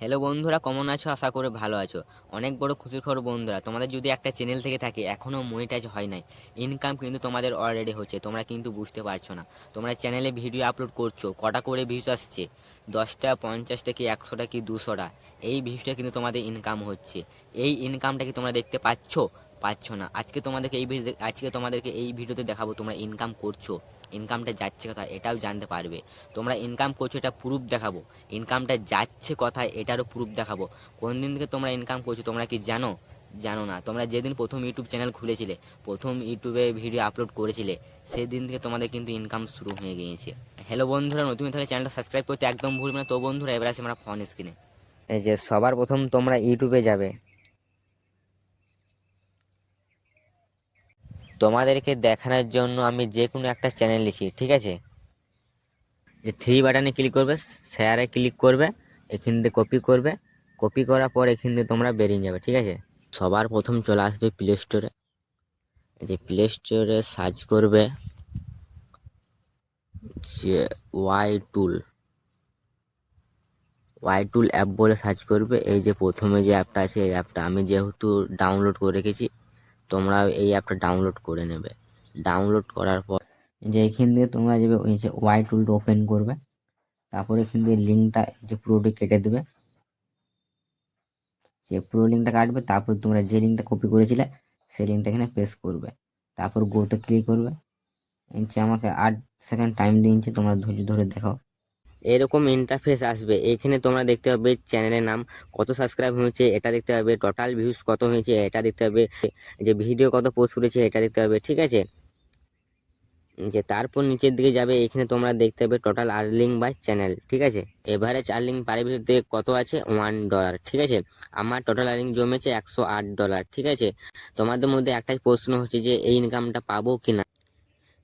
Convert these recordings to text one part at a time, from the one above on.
Hello বন্ধুরা, কেমন আছো? আশা করে ভালো আছো। অনেক বড় খুশির খবর বন্ধুরা, তোমাদের যদি একটা চ্যানেল থেকে থাকে এখনও মনিটাইজ হয় নাই। ইনকাম কিন্তু তোমাদের অলরেডি হচ্ছে, তোমরা কিন্তু বুঝতে পারছ না। তোমরা চ্যানেলে ভিডিও আপলোড করছ, কটা করে ভিউজ আসছে? দশটা, পঞ্চাশটা কি, একশোটা কি, দুশোটা? এই ভিউজটা কিন্তু তোমাদের ইনকাম হচ্ছে। এই ইনকামটা কি তোমরা দেখতে পাচ্ছ? পাচ্ছ না। আজকে তোমাদেরকে এই ভিডিও আজকে তোমাদেরকে এই ভিডিওতে দেখাবো তোমরা ইনকাম করছ। ইনকামটা যাচ্ছে কোথায়, এটাও জানতে পারবে। তোমরা ইনকাম করছ, এটা প্রুফ দেখাবো। ইনকামটা যাচ্ছে কোথায়, এটারও প্রুফ দেখাবো। কোন দিন থেকে তোমরা ইনকাম করছ, তোমরা কি জানো? জানো না। তোমরা যেদিন প্রথম ইউটিউব চ্যানেল খুলেছিলে, প্রথম ইউটিউবে ভিডিও আপলোড করেছিলে সেই দিন থেকে তোমাদের কিন্তু ইনকাম শুরু হয়ে গিয়েছে। হ্যালো বন্ধুরা, নতুন তাহলে চ্যানেলটা সাবস্ক্রাইব করতে একদম ভুলবে না। তো বন্ধুরা, এবার আসি আমরা ফোন স্ক্রিনে এই যে সবার প্রথম তোমরা ইউটিউবে যাবে। তোমাদেরকে দেখানোর জন্য আমি যে কোনো একটা চ্যানেল লিখি ঠিক আছে? যে থ্রি বাটনে ক্লিক করবে শেয়ারে ক্লিক করবে, এখান থেকে কপি করবে। কপি করার পর এখান থেকে তোমরা বেরিয়ে যাবে, ঠিক আছে? সবার প্রথম চলে আসবে প্লে স্টোরে যে প্লে স্টোরে সার্চ করবে। যে Y tool Y tool app বলে সার্চ করবে। এই যে প্রথমে যে অ্যাপটা আছে, এই অ্যাপটা আমি যেহেতু ডাউনলোড করে রেখেছি তোমরা এই অ্যাপটা ডাউনলোড করে নেবে। ডাউনলোড করার পর যে এখান থেকে তোমরা যাবে, ওই যে ওয়াই টুলটা ওপেন করবে। তারপরে এখান দিয়ে লিঙ্কটা যে পুরোটি কেটে দেবে। যে পুরো লিঙ্কটা কাটবে, তারপর তোমরা যে লিঙ্কটা কপি করেছিলে, সেই লিঙ্কটা এখানে পেস্ট করবে। তারপর গোতে ক্লিক করবে। নিচে আমাকে আট সেকেন্ড টাইম দিয়েছে, তোমরা ধৈর্য ধরে দেখো এরকম ইন্টারফেস আসবে। এখানে তোমরা দেখতে পাবে চ্যানেলের নাম, কত সাবস্ক্রাইব হয়েছে, এটা দেখতে পাবে টোটাল ভিউজ কত হয়েছে, এটা দেখতে পাবে, যে ভিডিও কত পোস্ট করেছে, এটা দেখতে পাবে, ঠিক আছে? যে তারপর নিচের দিকে যাবে, এখানে তোমরা দেখতে পাবে টোটাল আর্লিং বাই চ্যানেল ঠিক আছে? এভারেজ আর্লিং পার ভিডিওতে কত আছে? ওয়ান ডলার ঠিক আছে? আমার টোটাল আর্লিং জমেছে একশো আট ডলার ঠিক আছে? তোমাদের মধ্যে একটাই প্রশ্ন হচ্ছে যে, এই ইনকামটা পাবো কি না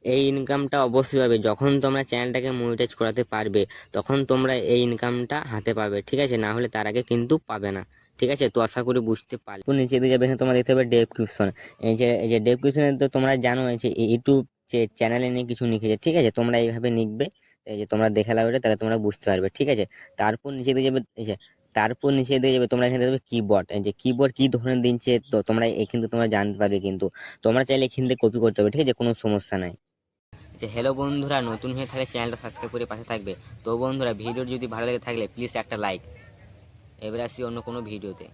এই ইনকামটা অবশ্যই পাবে। যখন তোমরা চ্যানেলটাকে মনিটাইজ করাতে পারবে, তখন তোমরা এই ইনকামটা হাতে পাবে, ঠিক আছে? না হলে তার আগে কিন্তু পাবে না, ঠিক আছে? তো আশা করি বুঝতে পারবে তো নিচে দিকে যাবে তোমরা দেখতে পাবে ডেসক্রিপশন এই যে এই যে ডেসক্রিপশনে তো তোমরা জানো যে ইউটিউব যে চ্যানেলে নিয়ে কিছু লিখেছে, ঠিক আছে? তোমরা এইভাবে লিখবে, এই যে তোমরা দেখে লাভ তাহলে তোমরা বুঝতে পারবে, ঠিক আছে? তারপর নিচে দিকে যাবে, এই যে, তারপর নিচে দিয়ে যাবে, তোমরা এখানে দেখবে কিবোর্ড যে কিবোর্ড কি ধরনের দিচ্ছে, তো তোমরা এখান থেকে তোমরা জানতে পারবে কিন্তু। তোমরা চাইলে এখান থেকে কপি করতে পারবে, ঠিক আছে? কোনো সমস্যা নাই। যে হ্যালো বন্ধুরা, নতুন হয়ে থাকলে চ্যানেলটা সাবস্ক্রাইব করে পাশে থাকবে। তো বন্ধুরা ভিডিও যদি ভালো লেগে থাকলে প্লিজ একটা লাইক এবার আসি অন্য কোনো ভিডিওতে।